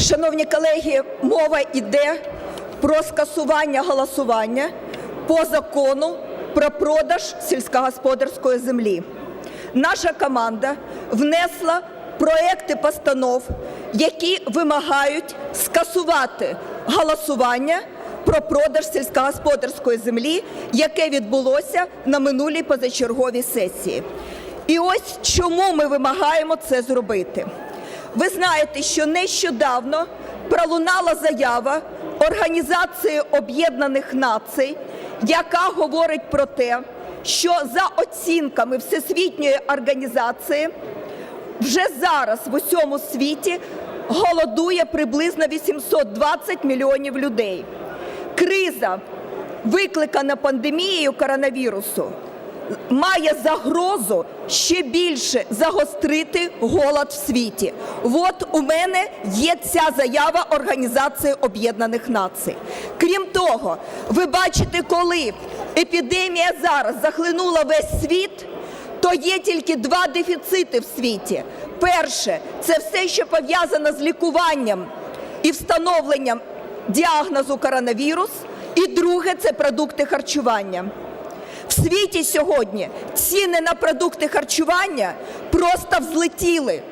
Шановні колеги, мова йде про скасування голосування по закону про продаж сільськогосподарської землі. Наша команда внесла проекти постанов, які вимагають скасувати голосування про продаж сільськогосподарської землі, яке відбулося на минулій позачерговій сесії. І ось чому ми вимагаємо це зробити. Ви знаєте, що нещодавно пролунала заява Організації Об'єднаних Націй, яка говорить про те, що за оцінками Всесвітньої організації вже зараз в усьому світі голодує приблизно 820 мільйонів людей. Криза, викликана пандемією коронавірусу, має загрозу ще більше загострити голод в світі. От у мене є ця заява Організації Об'єднаних Націй. Крім того, ви бачите, коли епідемія зараз захлинула весь світ, то є тільки два дефіцити в світі. Перше це все, що пов'язано з лікуванням і встановленням діагнозу коронавірус. І друге це продукти харчування. В світі сьогодні ціни на продукти харчування просто взлетіли.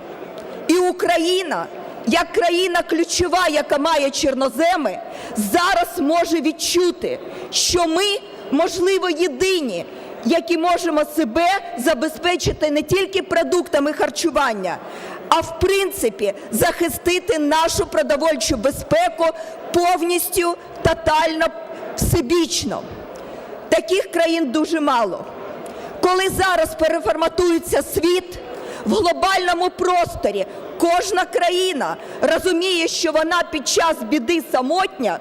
І Україна, як країна ключова, яка має чорноземи, зараз може відчути, що ми, можливо, єдині, які можемо себе забезпечити не тільки продуктами харчування, а в принципі захистити нашу продовольчу безпеку повністю, тотально, всебічно. Таких країн дуже мало. Коли зараз переформатується світ в глобальному просторі, кожна країна розуміє, що вона під час біди самотня,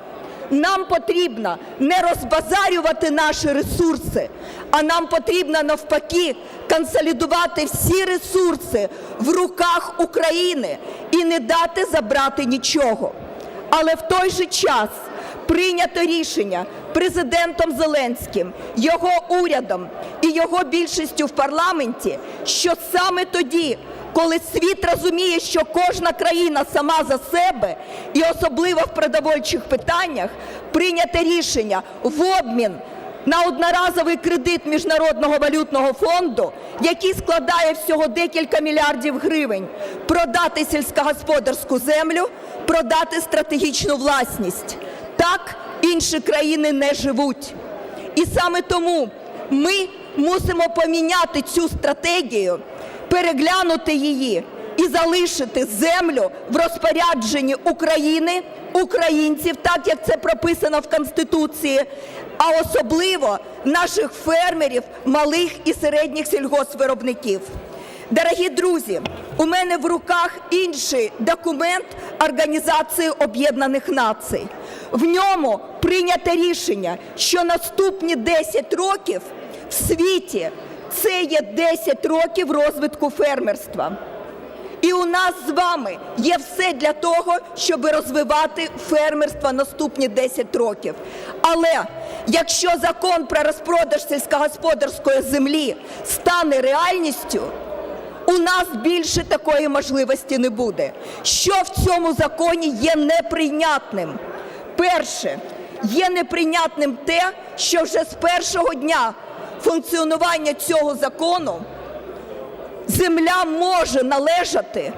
нам потрібно не розбазарювати наші ресурси, а нам потрібно навпаки консолідувати всі ресурси в руках України і не дати забрати нічого. Але в той же час прийнято рішення президентом Зеленським, його урядом і його більшістю в парламенті, що саме тоді, коли світ розуміє, що кожна країна сама за себе, і особливо в продовольчих питаннях, прийняте рішення в обмін на одноразовий кредит Міжнародного валютного фонду, який складає всього декілька мільярдів гривень, продати сільськогосподарську землю, продати стратегічну власність. Так інші країни не живуть. І саме тому ми мусимо поміняти цю стратегію, переглянути її і залишити землю в розпорядженні України, українців, так як це прописано в Конституції, а особливо наших фермерів, малих і середніх сільгоспвиробників. Дорогі друзі, у мене в руках інший документ Організації Об'єднаних Націй. В ньому прийнято рішення, що наступні 10 років в світі це є 10 років розвитку фермерства. І у нас з вами є все для того, щоб розвивати фермерство наступні 10 років. Але якщо закон про розпродаж сільськогосподарської землі стане реальністю, у нас більше такої можливості не буде. Що в цьому законі є неприйнятним? Перше, є неприйнятним те, що вже з першого дня функціонування цього закону земля може належати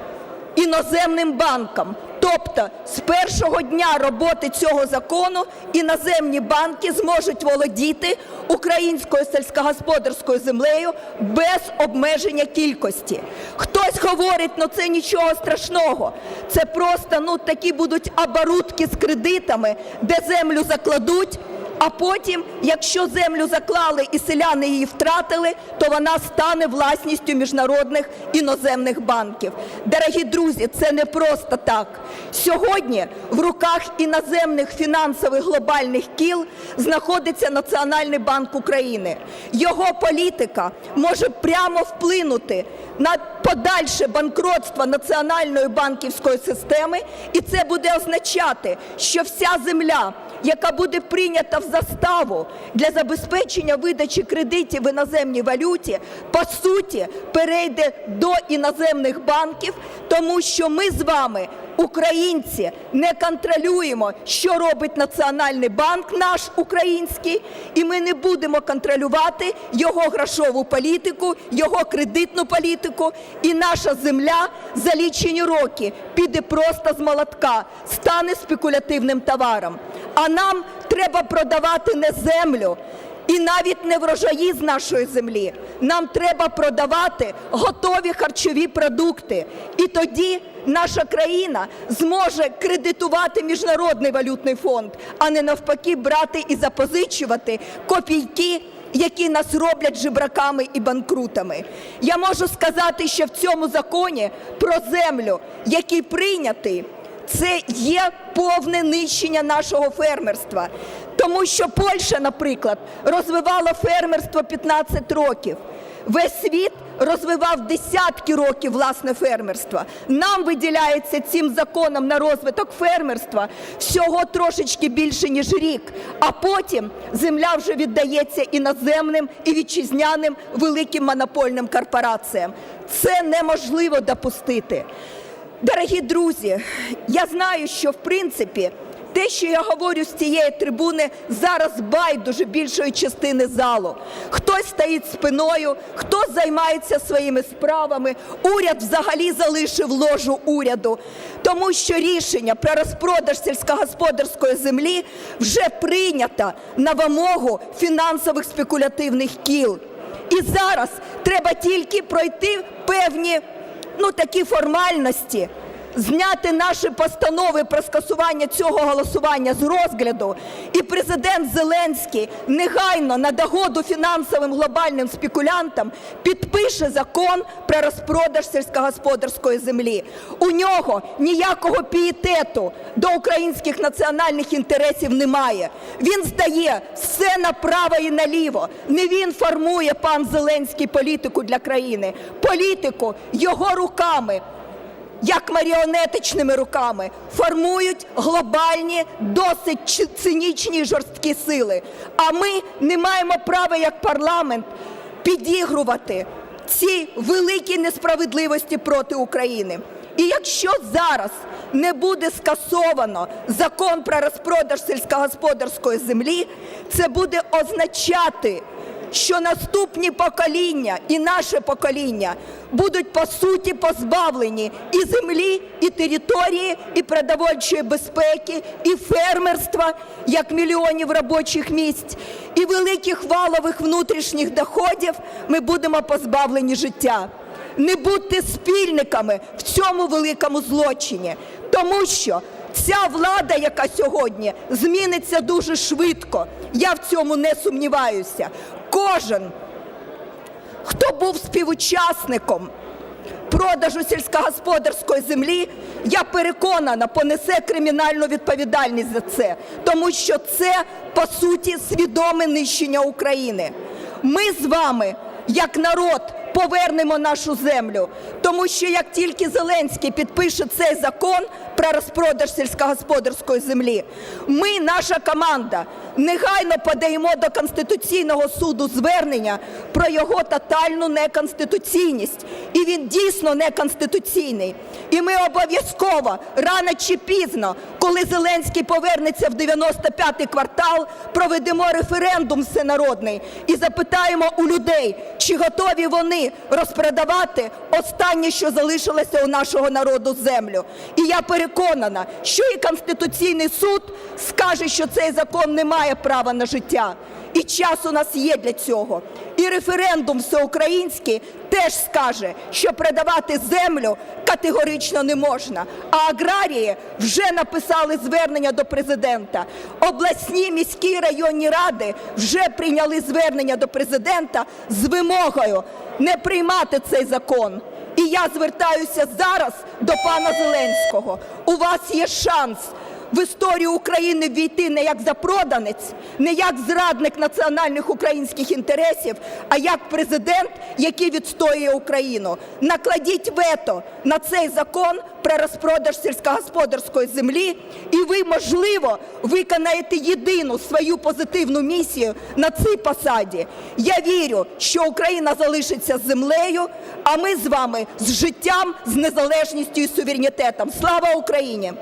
іноземним банкам. Тобто з першого дня роботи цього закону іноземні банки зможуть володіти українською сільськогосподарською землею без обмеження кількості. Хтось говорить, ну це нічого страшного. Це просто ну такі будуть оборудки з кредитами, де землю закладуть. А потім, якщо землю заклали і селяни її втратили, то вона стане власністю міжнародних іноземних банків. Дорогі друзі, це не просто так. Сьогодні в руках іноземних фінансових глобальних кіл знаходиться Національний банк України. Його політика може прямо вплинути на подальше банкротство національної банківської системи, і це буде означати, що вся земля яка буде прийнята в заставу для забезпечення видачі кредитів в іноземній валюті, по суті, перейде до іноземних банків, тому що ми з вами, українці, не контролюємо, що робить Національний банк наш український, і ми не будемо контролювати його грошову політику, його кредитну політику, і наша земля за лічені роки піде просто з молотка, стане спекулятивним товаром. А нам треба продавати не землю. І навіть не врожаї з нашої землі. Нам треба продавати готові харчові продукти. І тоді наша країна зможе кредитувати Міжнародний валютний фонд, а не навпаки брати і запозичувати копійки, які нас роблять жебраками і банкрутами. Я можу сказати, що в цьому законі про землю, який прийнятий, це є повне нищення нашого фермерства. Тому що Польща, наприклад, розвивала фермерство 15 років. Весь світ розвивав десятки років власне фермерство. Нам виділяється цим законом на розвиток фермерства всього трошечки більше, ніж рік. А потім земля вже віддається іноземним і вітчизняним великим монопольним корпораціям. Це неможливо допустити. Дорогі друзі, я знаю, що в принципі те, що я говорю з цієї трибуни, зараз байдуже більшої частини залу. Хтось стоїть спиною, хтось займається своїми справами. Уряд взагалі залишив ложу уряду, тому що рішення про розпродаж сільськогосподарської землі вже прийнято на вимогу фінансових спекулятивних кіл. І зараз треба тільки пройти певні ну такі формальності, зняти наші постанови про скасування цього голосування з розгляду, і президент Зеленський негайно на догоду фінансовим глобальним спекулянтам підпише закон про розпродаж сільськогосподарської землі. У нього ніякого пієтету до українських національних інтересів немає. Він здає все направо і наліво. Не він формує пан Зеленський політику для країни. Політику його руками як маріонетичними руками формують глобальні, досить цинічні жорсткі сили. А ми не маємо права як парламент підігрувати ці великі несправедливості проти України. І якщо зараз не буде скасовано закон про розпродаж сільськогосподарської землі, це буде означати, що наступні покоління і наше покоління будуть по суті позбавлені і землі, і території, і продовольчої безпеки, і фермерства, як мільйонів робочих місць, і великих валових внутрішніх доходів ми будемо позбавлені життя. Не будьте спільниками в цьому великому злочині, тому що ця влада, яка сьогодні зміниться дуже швидко, я в цьому не сумніваюся. Кожен, хто був співучасником продажу сільськогосподарської землі, я переконана, понесе кримінальну відповідальність за це, тому що це по суті свідоме нищення України. Ми з вами, як народ, повернемо нашу землю, тому що як тільки Зеленський підпише цей закон про розпродаж сільськогосподарської землі, ми, наша команда, негайно подаємо до Конституційного суду звернення про його тотальну неконституційність. І він дійсно неконституційний. І ми обов'язково рано чи пізно, коли Зеленський повернеться в 95-й квартал, проведемо референдум всенародний і запитаємо у людей, чи готові вони розпродавати останнє, що залишилося у нашого народу землю. І я переконана, що і Конституційний суд скаже, що цей закон не має права на життя. І час у нас є для цього. І референдум всеукраїнський теж скаже, що продавати землю категорично не можна. А аграрії вже написали звернення до президента. Обласні міські районні ради вже прийняли звернення до президента з вимогою не приймати цей закон. І я звертаюся зараз до пана Зеленського. У вас є шанс в історію України ввійти не як запроданець, не як зрадник національних українських інтересів, а як президент, який відстоює Україну. Накладіть вето на цей закон про розпродаж сільськогосподарської землі, і ви, можливо, виконаєте єдину свою позитивну місію на цій посаді. Я вірю, що Україна залишиться з землею, а ми з вами з життям, з незалежністю і суверенітетом. Слава Україні!